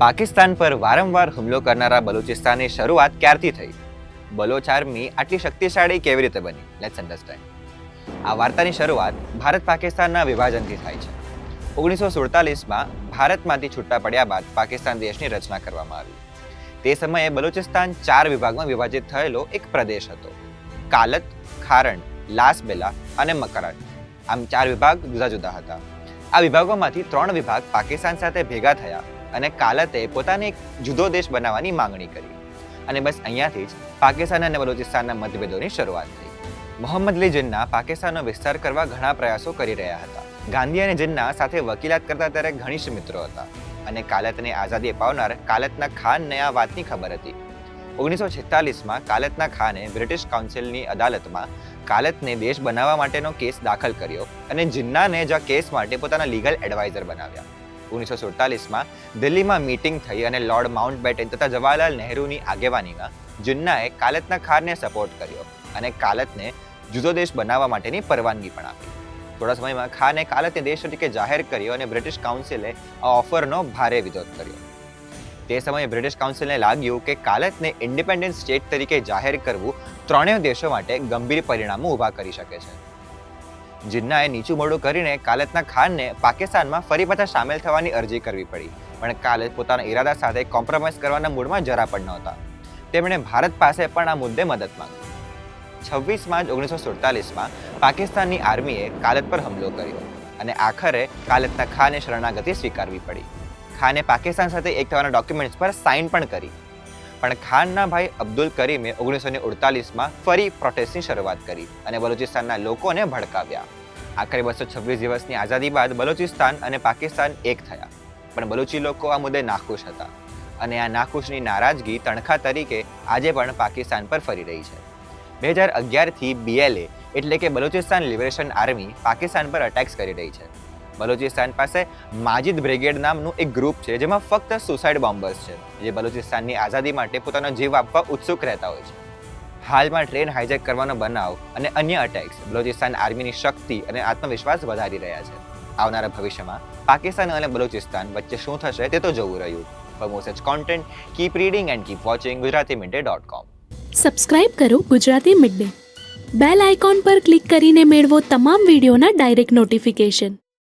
પાકિસ્તાન પર વારંવાર હુમલો કરનારા બલુચિસ્તાનની શરૂઆત ક્યારથી થઈ? બલોચ આર્મી આટલી શક્તિશાળી કેવી રીતે બની? લેટ્સ અન્ડરસ્ટેન્ડ આ વાર્તાની શરૂઆત ભારત પાકિસ્તાનના વિભાજનથી થાય છે. ઓગણીસો સુડતાલીસમાં ભારતમાંથી છૂટા પડ્યા બાદ પાકિસ્તાન દેશની રચના કરવામાં આવી. તે સમયે બલુચિસ્તાન ચાર વિભાગમાં વિભાજિત થયેલો એક પ્રદેશ હતો. કાલત, ખારણ લાસબેલા અને મકરાટ આમ ચાર વિભાગ જુદા જુદા હતા. આ વિભાગોમાંથી ત્રણ વિભાગ પાકિસ્તાન સાથે ભેગા થયા. અને કાલતે પોતાને એક જુદો દેશ બનાવવાની માંગણી કરી. અને બસ અહીંયાથી જ પાકિસ્તાન અને બલુચિસ્તાનના મતભેદોની શરૂઆત થઈ. મોહમ્મદ અલી જિન્ના પાકિસ્તાનનો વિસ્તાર કરવા ઘણા પ્રયાસો કરી રહ્યા હતા. ગાંધી અને જિન્ના સાથે વકીલાત કરતા ત્યારે ઘનિષ્ઠ મિત્રો હતા. અને કાલતને આઝાદી અપાવનાર કાલતના ખાનને આ વાતની ખબર હતી. ઓગણીસો છેતાલીસમાં કાલતના ખાને બ્રિટિશ કાઉન્સિલની અદાલતમાં કાલતને દેશ બનાવવા માટેનો કેસ દાખલ કર્યો અને જિન્નાને જ આ કેસ માટે પોતાના લીગલ એડવાઇઝર બનાવ્યા. ઓગણીસો સુડતાલીસમાં દિલ્હીમાં મીટિંગ થઈ અને લોર્ડ માઉન્ટ બેટન તથા જવાહરલાલ નહેરુની આગેવાનીમાં જિન્નાએ કાલતના ખાનને સપોર્ટ કર્યો અને કાલતને જુદો દેશ બનાવવા માટેની પરવાનગી પણ આપી. થોડા સમયમાં ખાને કાલતને દેશ તરીકે જાહેર કર્યો અને બ્રિટિશ કાઉન્સિલે આ ઓફરનો ભારે વિરોધ કર્યો. તે સમયે બ્રિટિશ કાઉન્સિલને લાગ્યું કે કાલતને ઇન્ડિપેન્ડન્ટ સ્ટેટ તરીકે જાહેર કરવું ત્રણેય દેશો માટે ગંભીર પરિણામો ઊભા કરી શકે છે. જિન્નાએ નીચું મોઢું કરીને કાલેતના ખાનને પાકિસ્તાનમાં ફરી પાછા સામેલ થવાની અરજી કરવી પડી. પણ કાલે પોતાના ઈરાદા સાથે કોમ્પ્રોમાઇઝ કરવાના મૂડમાં જરા પણ નહોતા. તેમણે ભારત પાસે પણ આ મુદ્દે મદદ માંગી. છવ્વીસ માર્ચ ઓગણીસો સુડતાલીસમાં પાકિસ્તાનની આર્મીએ કાલત પર હુમલો કર્યો અને આખરે કાલતના ખાને શરણાગતિ સ્વીકારવી પડી. ખાને પાકિસ્તાન સાથે એક થવાના ડોક્યુમેન્ટ્સ પર સાઇન પણ કરી. પણ ખાનના ભાઈ અબ્દુલ કરીમે ઓગણીસો ને અડતાલીસમાં ફરી પ્રોટેસ્ટની શરૂઆત કરી અને બલુચિસ્તાનના લોકોને ભડકાવ્યા. આખરે બસો છવ્વીસ દિવસની આઝાદી બાદ બલુચિસ્તાન અને પાકિસ્તાન એક થયા, પણ બલુચી લોકો આ મુદ્દે નાખુશ હતા અને આ નાખુશની નારાજગી તણખા તરીકે આજે પણ પાકિસ્તાન પર ફરી રહી છે. બે હજાર અગિયારથી બીએલએ એટલે કે બલુચિસ્તાન લિબરેશન આર્મી પાકિસ્તાન પર અટેક્સ કરી રહી છે. બલુચિસ્તાન પાસે માજિદ બ્રિગેડ નામનું એક ગ્રુપ છે, જેમાં ફક્ત સુસાઇડ બોમ્બર્સ છે, જે બલુચિસ્તાનની આઝાદી માટે પોતાનો જીવ આપવા ઉત્સુક રહેતા હોય છે. હાલમાં ટ્રેન હાઇજેક કરવાનો બનાવ અને અન્ય અટેક્સ બલુચિસ્તાન આર્મીની શક્તિ અને આત્મવિશ્વાસ વધારી રહ્યા છે. આવનારા ભવિષ્યમાં પાકિસ્તાન અને બલુચિસ્તાન વચ્ચે શું થશે તે તો જોવું રહ્યું. For more such content keep reading and keep watching Gujarati midday dot com subscribe કરો ગુજરાતી મિડડે બેલ આઇકોન પર ક્લિક કરીને મેળવો તમામ વિડીયોના ડાયરેક્ટ નોટિફિકેશન